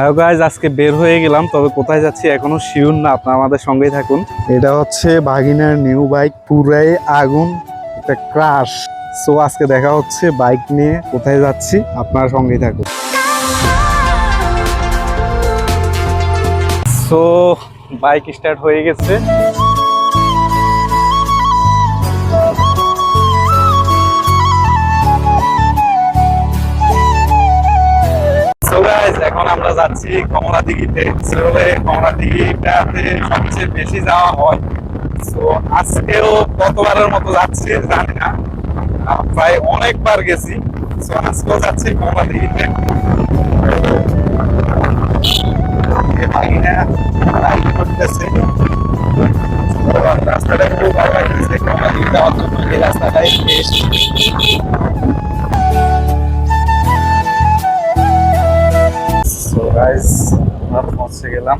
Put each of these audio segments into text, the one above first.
হ্যাঁ গাইজ আজকে বের হয়ে গেলাম তবে কোথায় যাচ্ছি এখনও শিওর না আপনারা আমাদের সঙ্গেই থাকুন। এটা হচ্ছে ভাগিনার নিউ বাইক পুরাই আগুন একটা ক্রাশ সো আজকে দেখা হচ্ছে বাইক নিয়ে কোথায় যাচ্ছি আপনারা সঙ্গেই থাকুন। সো বাইক স্টার্ট হয়ে গেছে। আমরা যাচ্ছি কমলা দিঘিতে। আসলে কমলা দিঘিটাতে সবচেয়ে বেশি যাওয়া হয়। তো আজকেও কতবারের মতো যাচ্ছি জানি না। প্রায় অনেকবার গেছি। তো আজকেও যাচ্ছি কমলা দিঘিতে। এ বাগিনা রাইড করতেছে। তো রাস্তাটা খুব ভালো লাগতেছে। কমলা দিঘি যাওয়ার জন্য এই রাস্তাটাই বেশ। সো গাইস আমরা পৌঁছে গেলাম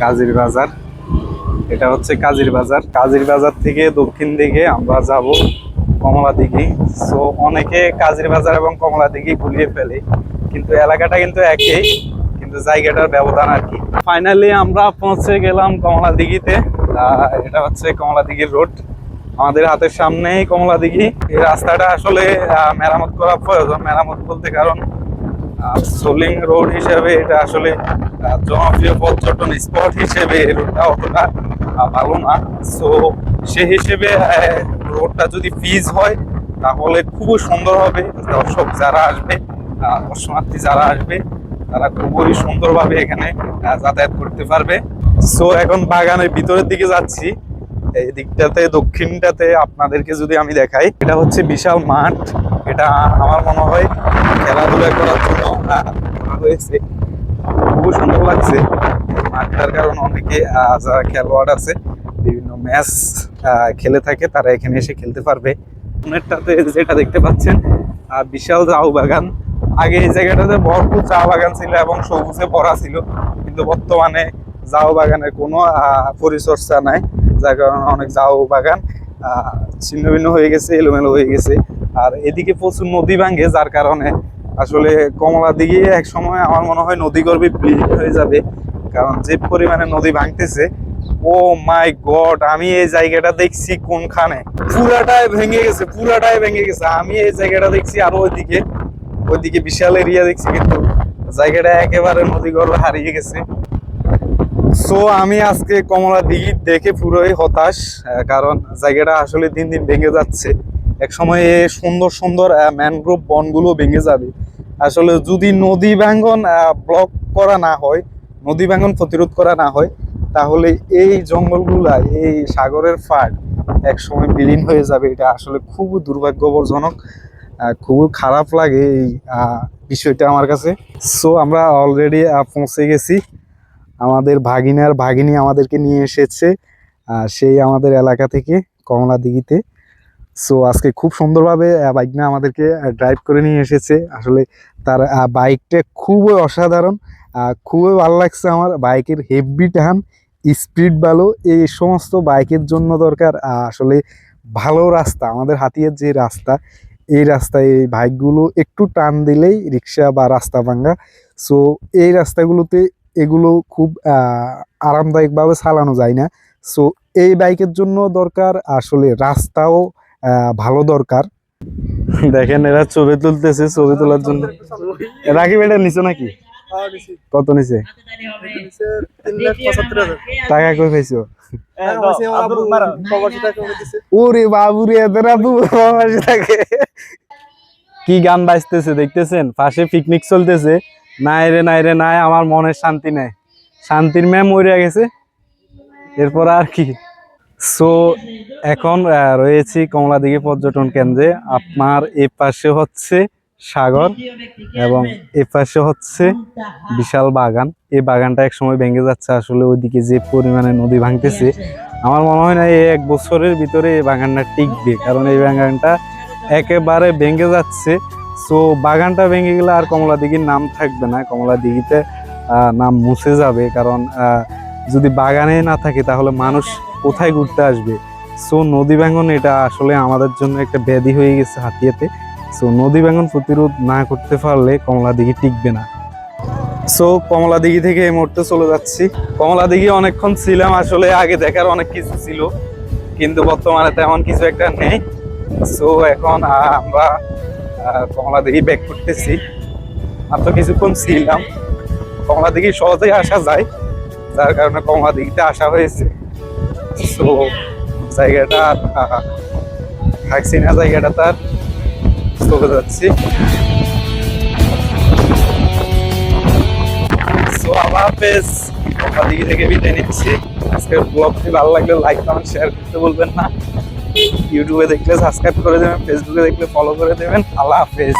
কাজির বাজার। এটা হচ্ছে কাজির বাজার। কাজির বাজার থেকে দক্ষিণ দিকে আমরা যাব কমলা দিঘি। সো অনেকে কাজির বাজার এবং কমলা দিঘি গুলিয়ে ফেলে, কিন্তু এলাকাটা কিন্তু একই, কিন্তু জায়গাটার ব্যবধান আর কি। ফাইনালি আমরা পৌঁছে গেলাম কমলা দিঘিতে। এটা হচ্ছে কমলা দিঘির রোড আমাদের হাতের সামনেই কমলা দিঘি। এই রাস্তাটা আসলে মেরামত করা প্রয়োজন। মেরামত বলতে কারণ সোলিং রোড হিসেবে এটা আসলে জনপ্রিয় পর্যটন স্পট হিসেবে রোডটা অতটা ভালো না। সো সে হিসেবে রোডটা যদি ফিজ হয়, তাহলে খুবই সুন্দর হবে। দর্শক যারা আসবে দর্শনার্থী যারা আসবে, তারা খুবই সুন্দরভাবে এখানে যাতায়াত করতে পারবে। সো এখন বাগানের ভিতরের দিকে যাচ্ছি। এই দিকটাতে, দক্ষিণটাতে আপনাদেরকে যদি আমি দেখাই, এটা হচ্ছে বিশাল মাঠ। এটা আমার মনে হয় খেলাধুলা করার জন্য হয়েছে। খুব সুন্দর লাগছে। মাঠটার কারণে অনেকে যারা খেলোয়াড় আছে, বিভিন্ন ম্যাচ খেলে থাকে, তারা এখানে এসে খেলতে পারবে। সামনেরটাতে যেটা দেখতে পাচ্ছেন বিশাল জাউ বাগান। আগে এই জায়গাটাতে ভরপুর চা বাগান ছিল এবং সবুজে ভরা ছিল, কিন্তু বর্তমানে জাউ বাগানের কোনো পরিচর্যা নাই। যার কারণে অনেক জাউ বাগান ছিন্ন ভিন্ন হয়ে গেছে, এলোমেলো হয়ে গেছে। আর এদিকে প্রচুর নদী ভাঙ্গে যার কারণে আসলে কমলা দিকে এক সময় আমার মনে হয় নদী গর্ভে বিলীন হয়ে যাবে। কারণ যে পরিমাণে নদী ভাঙতেছে, ও মাই গড, আমি এই জায়গাটা দেখছি কোনখানে? পুরাটাই ভেঙে গেছে, পুরাটাই ভেঙে গেছে। আমি এই জায়গাটা দেখছি আরও ওইদিকে ওইদিকে বিশাল এরিয়া দেখছি, কিন্তু জায়গাটা একেবারে নদী গর্ভে হারিয়ে গেছে। সো আমি আজকে কমলা দিঘি দেখে পুরোই হতাশ কারণ জায়গাটা আসলে দিন দিন ভেঙে যাচ্ছে। এক সময় সুন্দর সুন্দর ম্যানগ্রোভ বনগুলো ভেঙে যাবে। আসলে যদি নদী ভাঙ্গন ব্লক করা না হয় নদী ভাঙ্গন প্রতিরোধ করা না হয় তাহলে এই জঙ্গলগুলা এই সাগরের ফাট এক সময় বিলীন হয়ে যাবে। এটা আসলে খুব দুর্ভাগ্যজনক আহ, খুবই খারাপ লাগে এই বিষয়টা আমার কাছে। সো আমরা অলরেডি পৌঁছে গেছি। আমাদের ভাগিনার ভাগিনী আমাদেরকে নিয়ে এসেছে আহ, সেই আমাদের এলাকা থেকে কমলা দিঘিতে সো আজকে খুব সুন্দরভাবে বাইকনা আমাদেরকে ড্রাইভ করে নিয়ে এসেছে। আসলে তার বাইকটা খুবই অসাধারণ খুবই ভালো লাগছে আমার। বাইকের হেভি টান স্পিড ভালো এই সমস্ত বাইকের জন্য দরকার। আসলে ভালো রাস্তা আমাদের হাতিয়ার যে রাস্তা এই রাস্তায় এই বাইকগুলো একটু টান দিলেই রিক্সা বা রাস্তা ভাঙ্গা। সো এই রাস্তাগুলোতে এগুলো খুব আরামদায়কভাবে চালানো যায় না। সো এই বাইকের জন্য দরকার আসলে রাস্তাও ভালো দরকার। দেখেন এরা ছবি তুলতেছে, ছবি তোলার জন্য। রাকিব, এটা নিচে নাকি? কত নিচে টাকা কই পাইছো? ওরে কি গান বাজতেছে, দেখতেছেন? পাশে পিকনিক চলতেছে। নাই রে নাই রে, নাই, আমার মনের শান্তি নাই। শান্তির ম্যাম মরিয়া গেছে। এরপর আর কি। সো এখন রয়েছি কমলাদিঘি পর্যটন কেন্দ্রে। আপনার এ পাশে হচ্ছে সাগর এবং এ পাশে হচ্ছে বিশাল বাগান। এই বাগানটা এক সময় ভেঙে যাচ্ছে, আসলে ওইদিকে যে পরিমাণে নদী ভাঙতেছে। আমার মনে হয় না এই এক বছরের ভিতরে এই বাগানটা টিকবে, কারণ এই বাগানটা একেবারে ভেঙে যাচ্ছে। সো বাগানটা ভেঙে গেলে আর কমলা দিঘির নাম থাকবে না। কমলা দিঘিতে নাম মুছে যাবে কারণ যদি বাগানে না থাকে তাহলে মানুষ কোথায় ঘুরতে আসবে? সো নদী ভাঙন এটা আসলে আমাদের জন্য একটা ব্যাধি হয়ে গেছে হাতিয়াতে। সো নদী ভাঙন প্রতিরোধ না করতে পারলে কমলা দিঘি টিকবে না। সো কমলা দিঘি থেকে এই মুহূর্তে চলে যাচ্ছি। কমলা দিঘি অনেকক্ষণ ছিলাম আসলে, আগে দেখার অনেক কিছু ছিল। কিন্তু বর্তমানে তেমন কিছু একটা নেই। সো এখন আমরা কমলা দিঘি ব্যাক করতেছি। মাত্র কিছুক্ষণ ছিলাম। কমলা দিঘি সহজেই আসা যায়। যার কারণে কমলা দিঘিতে আসা হয়েছে। সো জায়গাটা থাকছি না জায়গাটা তার। চলে যাচ্ছি। সো আল্লাহ কমলা দিঘি থেকে বিদায় নিচ্ছি। আজকের ব্লগটি ভালো লাগলে লাইক কমেন্ট শেয়ার করতে বলবেন না। ইউটিউবে দেখলে সাবস্ক্রাইব করে দেবেন ফেসবুকে দেখলে ফলো করে দেবেন। আল্লাহ হাফেজ।